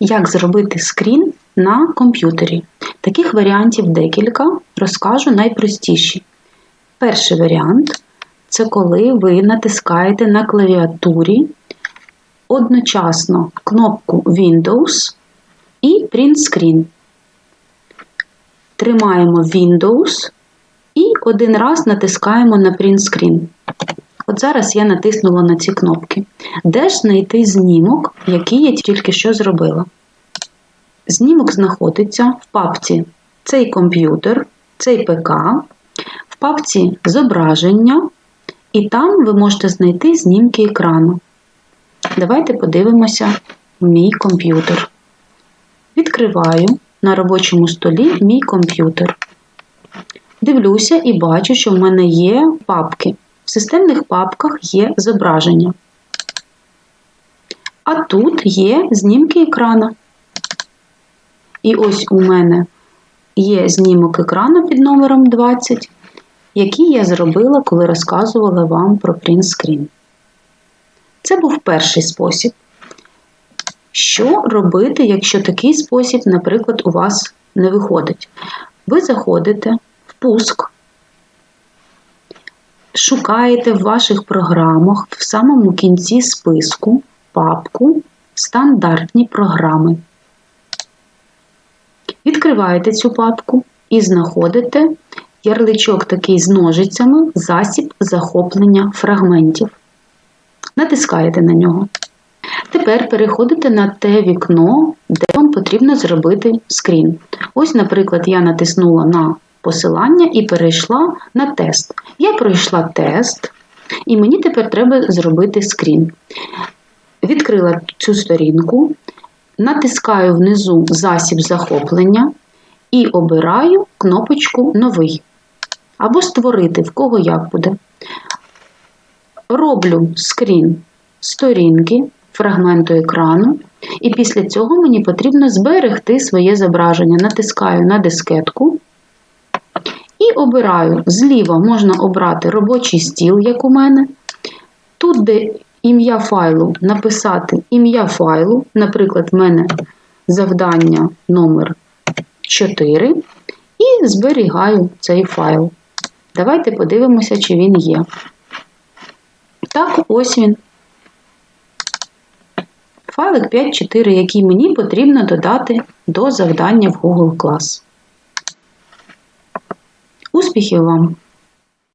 Як зробити скрін на комп'ютері? Таких варіантів декілька, розкажу найпростіші. Перший варіант це коли ви натискаєте на клавіатурі одночасно кнопку Windows і Print Screen. Тримаємо Windows і один раз натискаємо на Print Screen. От зараз я натиснула на ці кнопки. Де ж знайти знімок, який я тільки що зробила? Знімок знаходиться в папці Цей комп'ютер, цей ПК, в папці Зображення, і там ви можете знайти знімки екрану. Давайте подивимося мій комп'ютер. Відкриваю на робочому столі мій комп'ютер. Дивлюся і бачу, що в мене є папки. В системних папках є зображення. А тут є знімки екрана. І ось у мене є знімок екрану під номером 20, який я зробила, коли розказувала вам про принтскрін. Це був перший спосіб. Що робити, якщо такий спосіб, наприклад, у вас не виходить? Ви заходите в пуск, шукаєте в ваших програмах в самому кінці списку папку Стандартні програми. Відкриваєте цю папку і знаходите ярличок такий з ножицями засіб захоплення фрагментів. Натискаєте на нього. Тепер переходите на те вікно, де вам потрібно зробити скрін. Ось, наприклад, я натиснула на посилання і перейшла на тест. Я пройшла тест, і мені тепер треба зробити скрін. Відкрила цю сторінку, натискаю внизу засіб захоплення і обираю кнопочку Новий. Або Створити, в кого як буде. Роблю скрін сторінки, фрагменту екрану, і після цього мені потрібно зберегти своє зображення. Натискаю на дискетку обираю зліва можна обрати робочий стіл, як у мене. Тут, де ім'я файлу, написати ім'я файлу, наприклад, в мене завдання номер 4 і зберігаю цей файл. Давайте подивимося, чи він є. Так, ось він. Файлик 5.4, який мені потрібно додати до завдання в Google Class. Успіхів вам!